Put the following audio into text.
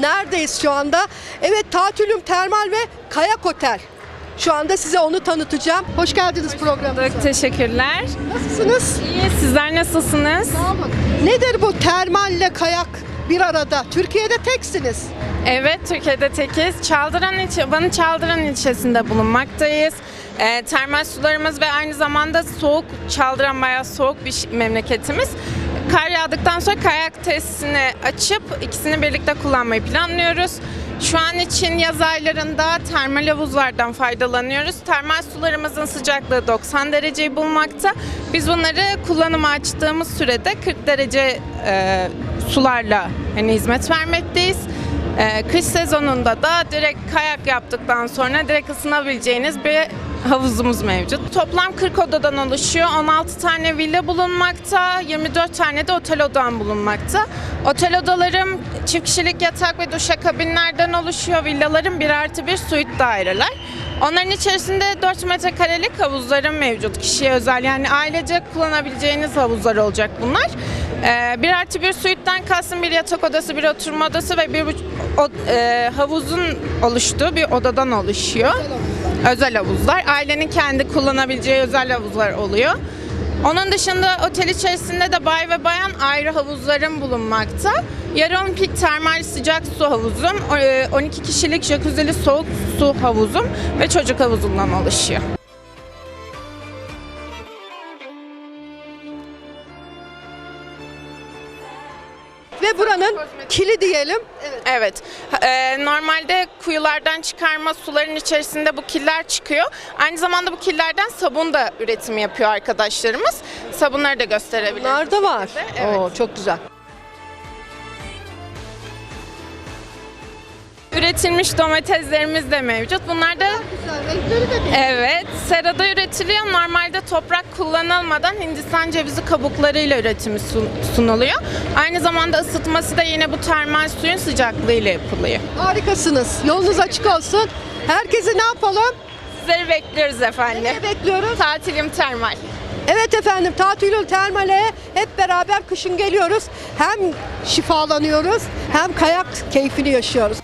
neredeyiz şu anda? Evet Tatülüm Termal ve Kayak Otel. Şu anda size onu tanıtacağım. Hoş geldiniz programımıza. Teşekkürler. Nasılsınız? İyi, sizler nasılsınız? Sağ olun. Nedir bu termalle kayak bir arada? Türkiye'de teksiniz. Evet, Türkiye'de tekiz. Çaldıran ilçe, Van'ın Çaldıran ilçesinde bulunmaktayız. Ee, termal sularımız ve aynı zamanda soğuk, Çaldıran bayağı soğuk bir memleketimiz. Kar yağdıktan sonra kayak tesisini açıp ikisini birlikte kullanmayı planlıyoruz. Şu an için yaz aylarında termal havuzlardan faydalanıyoruz. Termal sularımızın sıcaklığı 90 dereceyi bulmakta. Biz bunları kullanıma açtığımız sürede 40 derece e, sularla hani hizmet vermekteyiz. Ee, kış sezonunda da direkt kayak yaptıktan sonra direkt ısınabileceğiniz bir havuzumuz mevcut. Toplam 40 odadan oluşuyor. 16 tane villa bulunmakta, 24 tane de otel odam bulunmakta. Otel odalarım çift kişilik yatak ve duşakabinlerden oluşuyor. Villalarım 1 artı 1 suite daireler. Onların içerisinde 4 metrekarelik havuzlarım mevcut. Kişiye özel yani ailece kullanabileceğiniz havuzlar olacak bunlar. Ee, bir artı bir suite'den kastım bir yatak odası, bir oturma odası ve bir o- e, havuzun oluştuğu bir odadan oluşuyor. Özel havuzlar. Ailenin kendi kullanabileceği özel havuzlar oluyor. Onun dışında otel içerisinde de bay ve bayan ayrı havuzlarım bulunmakta. Yarı olimpik termal sıcak su havuzum, o- e, 12 kişilik jacuzzi'li soğuk su havuzum ve çocuk havuzundan oluşuyor. Ve buranın kili diyelim. Evet. Evet. Ee, normalde kuyulardan çıkarma suların içerisinde bu killer çıkıyor. Aynı zamanda bu killerden sabun da üretimi yapıyor arkadaşlarımız. Sabunları da gösterebiliriz. Bunlar da var. Evet. Oo, çok güzel. Üretilmiş domateslerimiz de mevcut. Bunlar da evet serada üretiliyor. Normalde toprak kullanılmadan Hindistan cevizi kabuklarıyla üretimi sun- sunuluyor. Aynı zamanda ısıtması da yine bu termal suyun sıcaklığıyla yapılıyor. Harikasınız. Yolunuz açık olsun. Herkese ne yapalım? Sizleri bekliyoruz efendim. Ne bekliyoruz? Tatilim termal. Evet efendim Tatülül Termal'e hep beraber kışın geliyoruz. Hem şifalanıyoruz hem kayak keyfini yaşıyoruz.